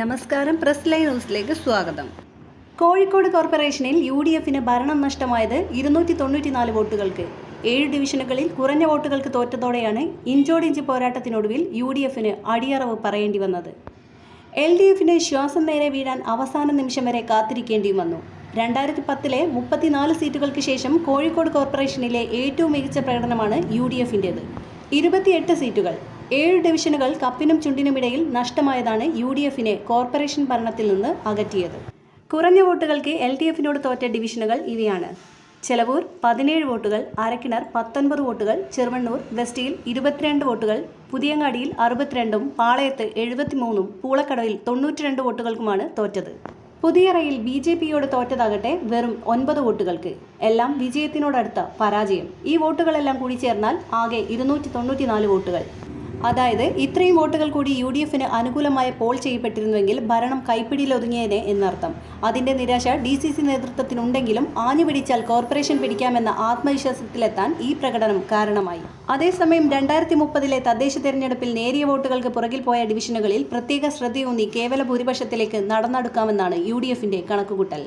നമസ്കാരം. Press line ന്യൂസിലേക്ക് സ്വാഗതം. കോഴിക്കോട് കോർപ്പറേഷനിൽ യു ഡി എഫിന് ഭരണം നഷ്ടമായത് ഇരുന്നൂറ്റി തൊണ്ണൂറ്റിനാല് വോട്ടുകൾക്ക്. ഏഴ് ഡിവിഷനുകളിൽ കുറഞ്ഞ വോട്ടുകൾക്ക് തോറ്റതോടെയാണ് ഇഞ്ചോടിഞ്ച് പോരാട്ടത്തിനൊടുവിൽ യു ഡി എഫിന് അടിയറവ് പറയേണ്ടി വന്നത്. എൽ ഡി എഫിന് ശ്വാസം നേരെ വീഴാൻ അവസാന നിമിഷം വരെ കാത്തിരിക്കേണ്ടിയും വന്നു. രണ്ടായിരത്തി പത്തിലെ മുപ്പത്തിനാല് സീറ്റുകൾക്ക് ശേഷം കോഴിക്കോട് കോർപ്പറേഷനിലെ ഏറ്റവും മികച്ച പ്രകടനമാണ് യു ഡി എഫിന്റേത് ഇരുപത്തിയെട്ട് സീറ്റുകൾ. ഏഴ് ഡിവിഷനുകൾ കപ്പിനും ചുണ്ടിനുമിടയിൽ നഷ്ടമായതാണ് യു ഡി എഫിനെ കോർപ്പറേഷൻ ഭരണത്തിൽ നിന്ന് അകറ്റിയത്. കുറഞ്ഞ വോട്ടുകൾക്ക് എൽ ഡി എഫിനോട് തോറ്റ ഡിവിഷനുകൾ ഇവയാണ്. ചെലവൂർ പതിനേഴ് വോട്ടുകൾ അരക്കിണർ പത്തൊൻപത് വോട്ടുകൾ ചെറുവണ്ണൂർ വെസ്റ്റിയിൽ ഇരുപത്തിരണ്ട് വോട്ടുകൾ പുതിയങ്ങാടിയിൽ അറുപത്തിരണ്ടും പാളയത്ത് എഴുപത്തിമൂന്നും പൂളക്കടവിൽ തൊണ്ണൂറ്റിരണ്ട് വോട്ടുകൾക്കുമാണ് തോറ്റത്. പുതിയറയിൽ ബി ജെ പിയോട് തോറ്റതാകട്ടെ വെറും ഒൻപത് വോട്ടുകൾക്ക്. എല്ലാം വിജയത്തിനോടടുത്ത പരാജയം. ഈ വോട്ടുകളെല്ലാം കൂടി ചേർന്നാൽ ആകെ ഇരുന്നൂറ്റി തൊണ്ണൂറ്റിനാല് വോട്ടുകൾ. അതായത് ഇത്രയും വോട്ടുകൾ കൂടി യു ഡി എഫിന് അനുകൂലമായ പോൾ ചെയ്യപ്പെട്ടിരുന്നുവെങ്കിൽ ഭരണം കൈപ്പിടിയിലൊതുങ്ങിയേനെ എന്നർത്ഥം. അതിന്റെ നിരാശ ഡി സി സി നേതൃത്വത്തിനുണ്ടെങ്കിലും ആഞ്ഞു പിടിച്ചാൽ കോർപ്പറേഷൻ പിടിക്കാമെന്ന ആത്മവിശ്വാസത്തിലെത്താൻ ഈ പ്രകടനം കാരണമായി. അതേസമയം രണ്ടായിരത്തി മുപ്പതിലെ തദ്ദേശ തെരഞ്ഞെടുപ്പിൽ നേരിയ വോട്ടുകൾക്ക് പുറകിൽ പോയ ഡിവിഷനുകളിൽ പ്രത്യേക ശ്രദ്ധയൂന്നി കേവല ഭൂരിപക്ഷത്തിലേക്ക് നടന്നെടുക്കാമെന്നാണ് യു ഡി എഫിന്റെ കണക്കുകൂട്ടൽ.